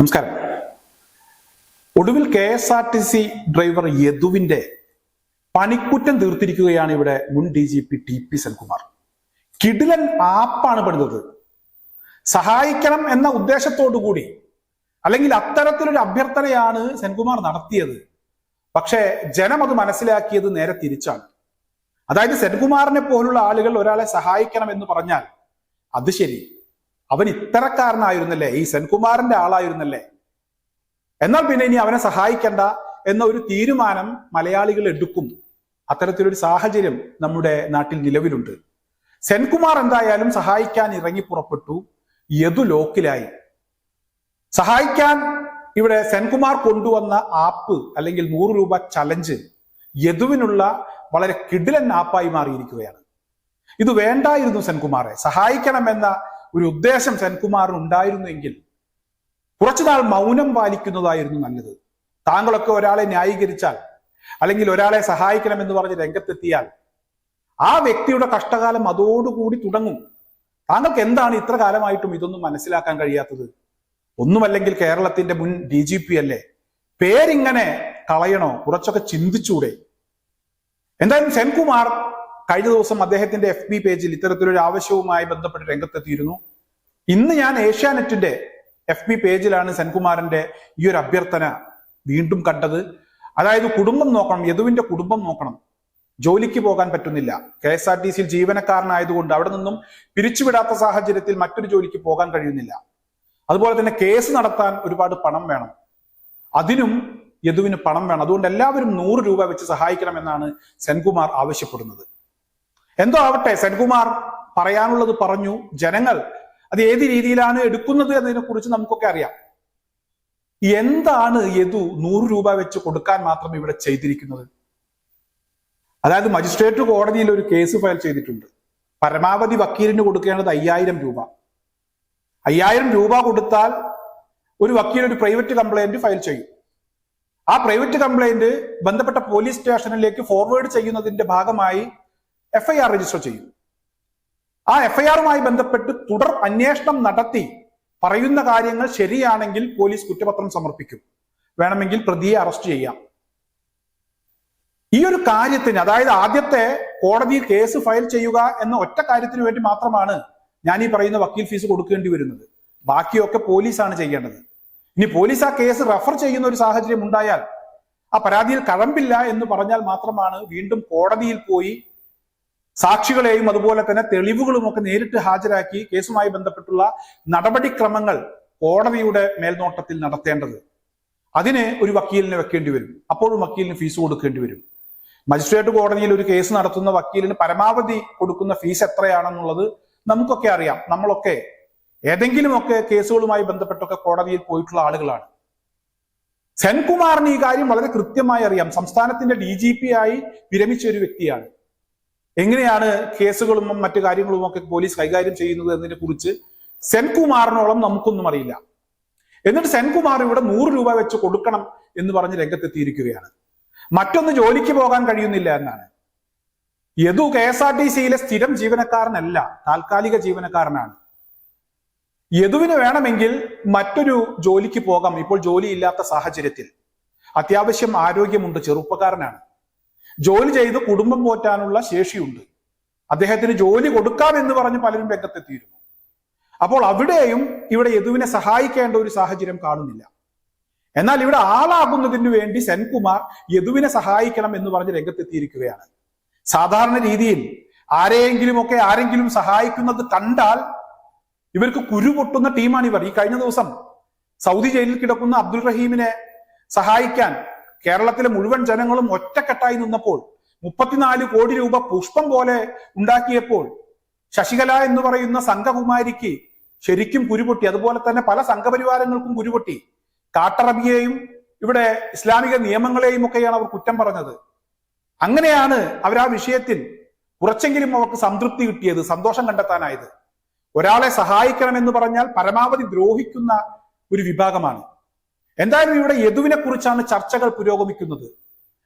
നമസ്കാരം. ഒടുവിൽ K S R T C driver യദുവിന്റെ പണിക്കുറ്റം തീർത്തിരിക്കുകയാണ് ഇവിടെ മുൻ D G P T P Senkumar. കിടിലൻ ആപ്പാണ് പണിതത്. സഹായിക്കണം എന്ന ഉദ്ദേശത്തോടു കൂടി അല്ലെങ്കിൽ അത്തരത്തിലൊരു അഭ്യർത്ഥനയാണ് സെൻകുമാർ നടത്തിയത്. പക്ഷേ ജനം അത് മനസ്സിലാക്കിയത് നേരെ തിരിച്ചാണ്. അതായത് സെൻകുമാറിനെ പോലുള്ള ആളുകൾ ഒരാളെ സഹായിക്കണം എന്ന് പറഞ്ഞാൽ അത് ശരി. അവൻ ഇത്തരക്കാരനായിരുന്നല്ലേ? ഈ സെൻകുമാറിന്റെ ആളായിരുന്നല്ലേ? എന്നാൽ പിന്നെ ഇനി അവനെ സഹായിക്കേണ്ട എന്ന ഒരു തീരുമാനം മലയാളികൾ എടുക്കും. അത്തരത്തിലൊരു സാഹചര്യം നമ്മുടെ നാട്ടിൽ നിലവിലുണ്ട്. സെൻകുമാർ എന്തായാലും സഹായിക്കാൻ ഇറങ്ങി പുറപ്പെട്ടു. യദു ലോക്കിലായി. സഹായിക്കാൻ ഇവിടെ സെൻകുമാർ കൊണ്ടുവന്ന ആപ്പ് അല്ലെങ്കിൽ നൂറ് രൂപ ചലഞ്ച് യദുവിനുള്ള വളരെ കിടിലൻ ആപ്പായി മാറിയിരിക്കുകയാണ്. ഇത് വേണ്ടായിരുന്നു സെൻകുമാറെ. സഹായിക്കണമെന്ന ഒരു ഉദ്ദേശം സെൻകുമാറിന് ഉണ്ടായിരുന്നെങ്കിൽ കുറച്ചുനാൾ മൗനം പാലിക്കുന്നതായിരുന്നു നല്ലത്. താങ്കളൊക്കെ ഒരാളെ ന്യായീകരിച്ചാൽ അല്ലെങ്കിൽ ഒരാളെ സഹായിക്കണമെന്ന് പറഞ്ഞ് രംഗത്തെത്തിയാൽ ആ വ്യക്തിയുടെ കഷ്ടകാലം അതോടുകൂടി തുടങ്ങും. താങ്കൾക്ക് എന്താണ് ഇത്ര കാലമായിട്ടും ഇതൊന്നും മനസ്സിലാക്കാൻ കഴിയാത്തത്? ഒന്നുമല്ലെങ്കിൽ കേരളത്തിന്റെ മുൻ ഡി ജി പി അല്ലേ? പേരിങ്ങനെ കളയണോ? കുറച്ചൊക്കെ ചിന്തിച്ചൂടെ? എന്തായാലും സെൻകുമാർ കഴിഞ്ഞ ദിവസം അദ്ദേഹത്തിന്റെ എഫ് ബി പേജിൽ ഇത്തരത്തിലൊരു ആവശ്യവുമായി ബന്ധപ്പെട്ട് രംഗത്തെത്തിയിരുന്നു. ഇന്ന് ഞാൻ ഏഷ്യാനെറ്റിന്റെ എഫ് ബി പേജിലാണ് സെൻകുമാറിന്റെ ഈ ഒരു അഭ്യർത്ഥന വീണ്ടും കണ്ടത്. അതായത് കുടുംബം നോക്കണം യദുവിന്റെ കുടുംബം നോക്കണം. ജോലിക്ക് പോകാൻ പറ്റുന്നില്ല. കെ എസ് ആർ ടി സിയിൽ ജീവനക്കാരനായതുകൊണ്ട് അവിടെ നിന്നും പിരിച്ചുവിടാത്ത സാഹചര്യത്തിൽ മറ്റൊരു ജോലിക്ക് പോകാൻ കഴിയുന്നില്ല. അതുപോലെ തന്നെ കേസ് നടത്താൻ ഒരുപാട് പണം വേണം. അതിനും യദുവിന് പണം വേണം. അതുകൊണ്ട് എല്ലാവരും നൂറ് രൂപ വെച്ച് സഹായിക്കണമെന്നാണ് സെൻകുമാർ ആവശ്യപ്പെടുന്നത്. എന്തോ ആവട്ടെ സെൻകുമാർ പറയാനുള്ളത് പറഞ്ഞു. ജനങ്ങൾ അത് ഏത് രീതിയിലാണ് എടുക്കുന്നത് എന്നതിനെ കുറിച്ച് നമുക്കൊക്കെ അറിയാം. എന്താണ് യദു നൂറ് രൂപ വെച്ച് കൊടുക്കാൻ മാത്രം ഇവിടെ ചെയ്തിരിക്കുന്നത്? അതായത് മജിസ്ട്രേറ്റ് കോടതിയിൽ ഒരു കേസ് ഫയൽ ചെയ്തിട്ടുണ്ട്. പരമാവധി വക്കീലിന് കൊടുക്കേണ്ടത് അയ്യായിരം രൂപ. അയ്യായിരം രൂപ കൊടുത്താൽ ഒരു വക്കീൽ ഒരു പ്രൈവറ്റ് കംപ്ലൈന്റ് ഫയൽ ചെയ്യും. ആ പ്രൈവറ്റ് കംപ്ലൈന്റ് ബന്ധപ്പെട്ട പോലീസ് സ്റ്റേഷനിലേക്ക് ഫോർവേഡ് ചെയ്യുന്നതിന്റെ ഭാഗമായി എഫ്ഐആർ രജിസ്റ്റർ ചെയ്യും. ആ എഫ്ഐആറുമായി ബന്ധപ്പെട്ട് തുടർ അന്വേഷണം നടത്തി പറയുന്ന കാര്യങ്ങൾ ശരിയാണെങ്കിൽ പോലീസ് കുറ്റപത്രം സമർപ്പിക്കും. വേണമെങ്കിൽ പ്രതിയെ അറസ്റ്റ് ചെയ്യാം. ഈ ഒരു കാര്യത്തിന് അതായത് ആദ്യത്തെ കോടതിയിൽ കേസ് ഫയൽ ചെയ്യുക എന്ന ഒറ്റ കാര്യത്തിന് വേണ്ടി മാത്രമാണ് ഞാൻ ഈ പറയുന്ന വക്കീൽ ഫീസ് കൊടുക്കേണ്ടി വരുന്നത്. ബാക്കിയൊക്കെ പോലീസാണ് ചെയ്യേണ്ടത്. ഇനി പോലീസ് ആ കേസ് റെഫർ ചെയ്യുന്ന ഒരു സാഹചര്യം ഉണ്ടായാൽ ആ പരാതിയിൽ കഴമ്പില്ല എന്ന് പറഞ്ഞാൽ മാത്രമാണ് വീണ്ടും കോടതിയിൽ പോയി സാക്ഷികളെയും അതുപോലെ തന്നെ തെളിവുകളും ഒക്കെ നേരിട്ട് ഹാജരാക്കി കേസുമായി ബന്ധപ്പെട്ടുള്ള നടപടിക്രമങ്ങൾ കോടതിയുടെ മേൽനോട്ടത്തിൽ നടത്തേണ്ടത്. അതിന് ഒരു വക്കീലിനെ വെക്കേണ്ടി വരും. അപ്പോഴും വക്കീലിന് ഫീസ് കൊടുക്കേണ്ടി വരും. മജിസ്ട്രേറ്റ് കോടതിയിൽ ഒരു കേസ് നടത്തുന്ന വക്കീലിന് പരമാവധി കൊടുക്കുന്ന ഫീസ് എത്രയാണെന്നുള്ളത് നമുക്കൊക്കെ അറിയാം. നമ്മളൊക്കെ ഏതെങ്കിലുമൊക്കെ കേസുകളുമായി ബന്ധപ്പെട്ടൊക്കെ കോടതിയിൽ പോയിട്ടുള്ള ആളുകളാണ്. സെൻകുമാറിന് ഈ കാര്യം വളരെ കൃത്യമായി അറിയാം. സംസ്ഥാനത്തിന്റെ ഡി ജി പി ആയി വിരമിച്ച ഒരു വ്യക്തിയാണ്. എങ്ങനെയാണ് കേസുകളും മറ്റു കാര്യങ്ങളും ഒക്കെ പോലീസ് കൈകാര്യം ചെയ്യുന്നത് എന്നതിനെ കുറിച്ച് സെൻകുമാറിനോളം നമുക്കൊന്നും അറിയില്ല. എന്നിട്ട് സെൻകുമാർ ഇവിടെ നൂറ് രൂപ വെച്ച് കൊടുക്കണം എന്ന് പറഞ്ഞ് രംഗത്തെത്തിയിരിക്കുകയാണ്. മറ്റൊന്ന് ജോലിക്ക് പോകാൻ കഴിയുന്നില്ല എന്നാണ്. Yadu K S R T സിയിലെ സ്ഥിരം ജീവനക്കാരനല്ല താൽക്കാലിക ജീവനക്കാരനാണ്. യദുവിന് വേണമെങ്കിൽ മറ്റൊരു ജോലിക്ക് പോകാം. ഇപ്പോൾ ജോലിയില്ലാത്ത സാഹചര്യത്തിൽ. അത്യാവശ്യം ആരോഗ്യമുണ്ട് ചെറുപ്പക്കാരനാണ്. ജോലി ചെയ്ത് കുടുംബം പോറ്റാനുള്ള ശേഷിയുണ്ട്. അദ്ദേഹത്തിന് ജോലി കൊടുക്കാം എന്ന് പറഞ്ഞ് പലരും രംഗത്തെത്തിയിരുന്നു. അപ്പോൾ അവിടെയും ഇവിടെ യദുവിനെ സഹായിക്കേണ്ട ഒരു സാഹചര്യം കാണുന്നില്ല. എന്നാൽ ഇവിടെ ആളാകുന്നതിന് വേണ്ടി സെൻകുമാർ യദുവിനെ സഹായിക്കണം എന്ന് പറഞ്ഞ് രംഗത്തെത്തിയിരിക്കുകയാണ്. സാധാരണ രീതിയിൽ ആരെയെങ്കിലുമൊക്കെ ആരെങ്കിലും സഹായിക്കുന്നത് കണ്ടാൽ ഇവർക്ക് കുരു പൊട്ടുന്ന ടീമാണ് ഇവർ. ഈ കഴിഞ്ഞ ദിവസം സൗദി ജയിലിൽ കിടക്കുന്ന അബ്ദുൾ റഹീമിനെ സഹായിക്കാൻ കേരളത്തിലെ മുഴുവൻ ജനങ്ങളും ഒറ്റക്കെട്ടായി നിന്നപ്പോൾ മുപ്പത്തിനാല് കോടി രൂപ പുഷ്പം പോലെ ഉണ്ടാക്കിയപ്പോൾ ശശികല എന്ന് പറയുന്ന സംഘകുമാരിക്ക് ശരിക്കും കുരുപൊട്ടി അതുപോലെ തന്നെ പല സംഘപരിവാരങ്ങൾക്കും കുരുപൊട്ടി. കാട്ടറബിയെയും ഇവിടെ ഇസ്ലാമിക നിയമങ്ങളെയും ഒക്കെയാണ് അവർ കുറ്റം പറഞ്ഞത്. അങ്ങനെയാണ് അവർ ആ വിഷയത്തിൽ കുറച്ചെങ്കിലും അവർക്ക് സംതൃപ്തി കിട്ടിയത് സന്തോഷം കണ്ടെത്താനായത്. ഒരാളെ സഹായിക്കണമെന്ന് പറഞ്ഞാൽ പരമാവധി ദ്രോഹിക്കുന്ന ഒരു വിഭാഗമാണ്. എന്തായാലും ഇവിടെ യദുവിനെ കുറിച്ചാണ് ചർച്ചകൾ പുരോഗമിക്കുന്നത്.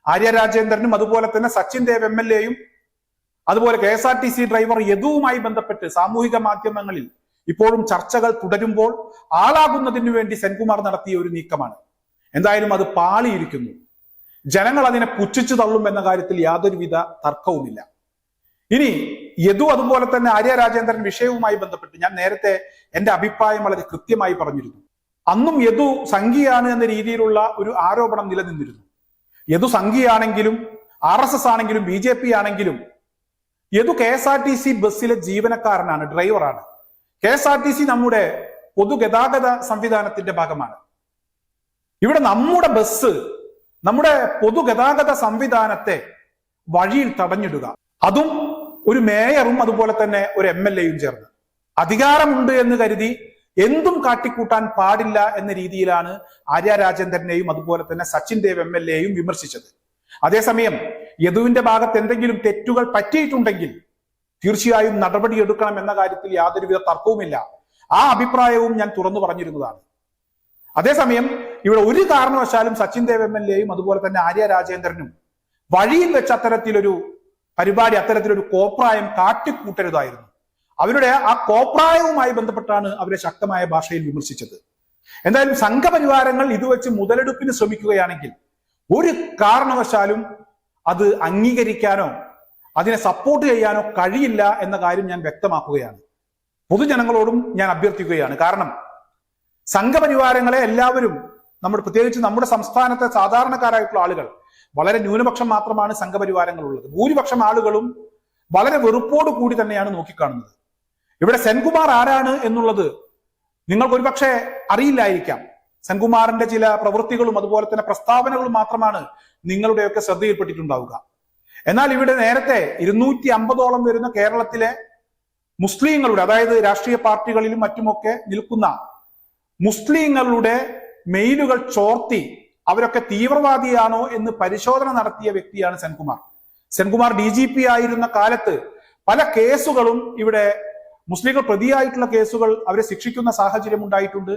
ആര്യ രാജേന്ദ്രനും അതുപോലെ തന്നെ സച്ചിൻ ദേവ് എം എൽ എയും അതുപോലെ K S R T C driver യദുവുമായി ബന്ധപ്പെട്ട് സാമൂഹിക മാധ്യമങ്ങളിൽ ഇപ്പോഴും ചർച്ചകൾ തുടരുമ്പോൾ ആളാകുന്നതിനു വേണ്ടി സെൻകുമാർ നടത്തിയ ഒരു നീക്കമാണ്. എന്തായാലും അത് പാളിയിരിക്കുന്നു. ജനങ്ങൾ അതിനെ പുച്ഛിച്ചു തള്ളും എന്ന കാര്യത്തിൽ യാതൊരുവിധ തർക്കവുമില്ല. ഇനി യദു അതുപോലെ തന്നെ ആര്യ രാജേന്ദ്രൻ വിഷയവുമായി ബന്ധപ്പെട്ട് ഞാൻ നേരത്തെ എന്റെ അഭിപ്രായം വളരെ കൃത്യമായി പറഞ്ഞിരുന്നു. അന്നും യദു സംഘിയാണ് എന്ന രീതിയിലുള്ള ഒരു ആരോപണം നിലനിന്നിരുന്നു. യദു സംഘിയാണെങ്കിലും ആർ എസ് എസ് ആണെങ്കിലും ബി ജെ പി ആണെങ്കിലും Yadu K S R T C ബസ്സിലെ ജീവനക്കാരനാണ് ഡ്രൈവറാണ്. K S R T C നമ്മുടെ പൊതുഗതാഗത സംവിധാനത്തിന്റെ ഭാഗമാണ്. ഇവിടെ നമ്മുടെ ബസ് നമ്മുടെ പൊതുഗതാഗത സംവിധാനത്തെ വഴിയിൽ തടഞ്ഞിടുക. അതും ഒരു മേയറും അതുപോലെ തന്നെ ഒരു എം എൽ എയും ചേർന്ന്. അധികാരമുണ്ട് എന്ന് കരുതി എന്തും കാട്ടിക്കൂട്ടാൻ പാടില്ല എന്ന രീതിയിലാണ് ആര്യ രാജേന്ദ്രനെയും അതുപോലെ തന്നെ സച്ചിൻ ദേവ് എം എൽ എയും വിമർശിച്ചത്. അതേസമയം യദുവിന്റെ ഭാഗത്ത് എന്തെങ്കിലും തെറ്റുകൾ പറ്റിയിട്ടുണ്ടെങ്കിൽ തീർച്ചയായും നടപടിയെടുക്കണം എന്ന കാര്യത്തിൽ യാതൊരുവിധ തർക്കവുമില്ല. ആ അഭിപ്രായവും ഞാൻ തുറന്നു പറഞ്ഞിരുന്നതാണ്. അതേസമയം ഇവിടെ ഒരു കാരണവശാലും സച്ചിൻ ദേവ് എം എൽ എയും അതുപോലെ തന്നെ ആര്യ രാജേന്ദ്രനും വഴിയിൽ വെച്ച് അത്തരത്തിലൊരു പരിപാടി അത്തരത്തിലൊരു കോപ്രായം കാട്ടിക്കൂട്ടരുതായിരുന്നു. അവരുടെ ആ കോപ്രായവുമായി ബന്ധപ്പെട്ടാണ് അവരെ ശക്തമായ ഭാഷയിൽ വിമർശിച്ചത്. എന്തായാലും സംഘപരിവാരങ്ങൾ ഇത് വെച്ച് മുതലെടുപ്പിന് ശ്രമിക്കുകയാണെങ്കിൽ ഒരു കാരണവശാലും അത് അംഗീകരിക്കാനോ അതിനെ സപ്പോർട്ട് ചെയ്യാനോ കഴിയില്ല എന്ന കാര്യം ഞാൻ വ്യക്തമാക്കുകയാണ്. പൊതുജനങ്ങളോടും ഞാൻ അഭ്യർത്ഥിക്കുകയാണ്. കാരണം സംഘപരിവാരങ്ങളെ എല്ലാവരും നമ്മുടെ പ്രത്യേകിച്ച് നമ്മുടെ സംസ്ഥാനത്തെ സാധാരണക്കാരായിട്ടുള്ള ആളുകൾ വളരെ ന്യൂനപക്ഷം മാത്രമാണ് സംഘപരിവാരങ്ങളുള്ളത്. ഭൂരിപക്ഷം ആളുകളും വളരെ വെറുപ്പോടു കൂടി തന്നെയാണ് നോക്കിക്കാണുന്നത്. ഇവിടെ സെൻകുമാർ ആരാണ് എന്നുള്ളത് നിങ്ങൾക്ക് ഒരുപക്ഷെ അറിയില്ലായിരിക്കാം. സെൻകുമാറിന്റെ ചില പ്രവൃത്തികളും അതുപോലെ തന്നെ പ്രസ്താവനകളും മാത്രമാണ് നിങ്ങളുടെയൊക്കെ ശ്രദ്ധയിൽപ്പെട്ടിട്ടുണ്ടാവുക. എന്നാൽ ഇവിടെ നേരത്തെ ഇരുന്നൂറ്റി അമ്പതോളം വരുന്ന കേരളത്തിലെ മുസ്ലിങ്ങളുടെ അതായത് രാഷ്ട്രീയ പാർട്ടികളിലും മറ്റുമൊക്കെ നിൽക്കുന്ന മുസ്ലിങ്ങളുടെ മെയിലുകൾ ചോർത്തി അവരൊക്കെ തീവ്രവാദിയാണോ എന്ന് പരിശോധന നടത്തിയ വ്യക്തിയാണ് Senkumar. Senkumar D G P ആയിരുന്ന കാലത്ത് പല കേസുകളും ഇവിടെ മുസ്ലിങ്ങൾ പ്രതിയായിട്ടുള്ള കേസുകൾ അവരെ ശിക്ഷിക്കുന്ന സാഹചര്യം ഉണ്ടായിട്ടുണ്ട്.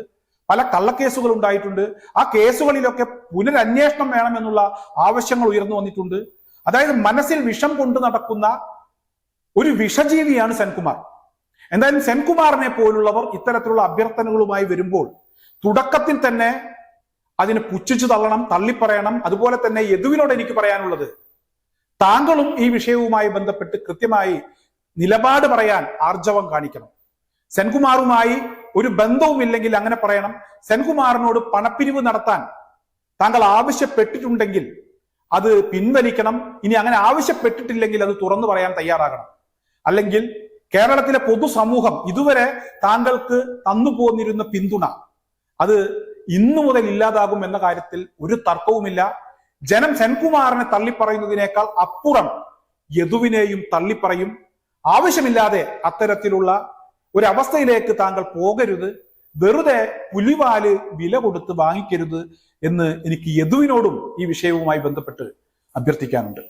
പല കള്ളക്കേസുകൾ ഉണ്ടായിട്ടുണ്ട്. ആ കേസുകളിലൊക്കെ പുനരന്വേഷണം വേണമെന്നുള്ള ആവശ്യങ്ങൾ ഉയർന്നു വന്നിട്ടുണ്ട്. അതായത് മനസ്സിൽ വിഷം കൊണ്ടു നടക്കുന്ന ഒരു വിഷജീവിയാണ് സെൻകുമാർ. എന്തായാലും സെൻകുമാറിനെ പോലുള്ളവർ ഇത്തരത്തിലുള്ള അഭ്യർത്ഥനകളുമായി വരുമ്പോൾ തുടക്കത്തിൽ തന്നെ അതിനെ പുച്ഛിച്ചു തള്ളണം തള്ളിപ്പറയണം. അതുപോലെ തന്നെ യദുവിനോട് എനിക്ക് പറയാനുള്ളത് താങ്കളും ഈ വിഷയവുമായി ബന്ധപ്പെട്ട് കൃത്യമായി നിലപാട് പറയാൻ ആർജവം കാണിക്കണം. സെൻകുമാറുമായി ഒരു ബന്ധവുമില്ലെങ്കിൽ അങ്ങനെ പറയണം. സെൻകുമാറിനോട് പണപ്പിരിവ് നടത്താൻ താങ്കൾ ആവശ്യപ്പെട്ടിട്ടുണ്ടെങ്കിൽ അത് പിൻവലിക്കണം. ഇനി അങ്ങനെ ആവശ്യപ്പെട്ടിട്ടില്ലെങ്കിൽ അത് തുറന്നു പറയാൻ തയ്യാറാകണം. അല്ലെങ്കിൽ കേരളത്തിലെ പൊതുസമൂഹം ഇതുവരെ താങ്കൾക്ക് തന്നു പോന്നിരുന്ന പിന്തുണ അത് ഇന്നു മുതൽ ഇല്ലാതാകും എന്ന കാര്യത്തിൽ ഒരു തർക്കവുമില്ല. ജനം സെൻകുമാറിനെ തള്ളിപ്പറയുന്നതിനേക്കാൾ അപ്പുറം യദുവിനെയും തള്ളിപ്പറയും. ആവശ്യമില്ലാതെ അത്തരത്തിലുള്ള ഒരു അവസ്ഥയിലേക്ക് താങ്കൾ പോകരുത്. വെറുതെ പുലിവാൽ വില കൊടുത്ത് വാങ്ങിക്കരുത് എന്ന് എനിക്ക് യദുവിനോടും ഈ വിഷയവുമായി ബന്ധപ്പെട്ട് അഭ്യർത്ഥിക്കാനുണ്ട്.